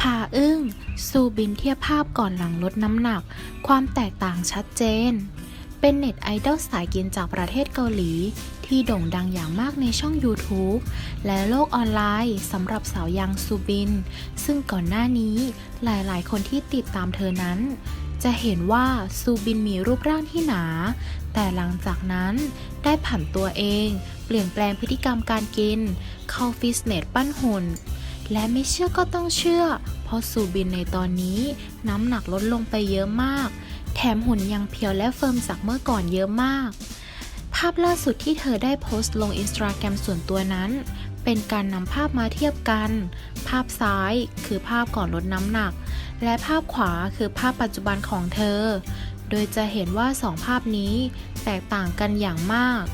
พาอึ้ง ซูบินเทียบภาพก่อนหลังลดน้ำหนัก ความแตกต่างชัดเจน เป็นเน็ตไอดอลสายกินจากประเทศเกาหลี ที่โด่งดังอย่างมากในช่อง YouTube และโลกออนไลน์สำหรับสาวยังซูบิน ซึ่งก่อนหน้านี้หลายๆ คนที่ติดตามเธอนั้น จะเห็นว่าซูบินมีรูปร่างที่หนา แต่หลังจากนั้นได้ผันตัวเอง เปลี่ยนแปลงพฤติกรรมการกิน เข้าฟิตเนสปั้นหุ่น และไม่เชื่อก็ต้องเชื่อ เพราะซูบินในตอนนี้น้ำหนักลดลงไปเยอะมาก แถมหุ่นยังเพียวและเฟิร์มจากเมื่อก่อนเยอะมาก ภาพล่าสุดที่เธอได้โพสต์ลงอินสตาแกรมส่วนตัวนั้น เป็นการนำภาพมาเทียบกัน ภาพซ้ายคือภาพก่อนลดน้ำหนัก และภาพขวาคือภาพปัจจุบันของเธอ โดยจะเห็นว่าสองภาพนี้แตกต่างกันอย่างมาก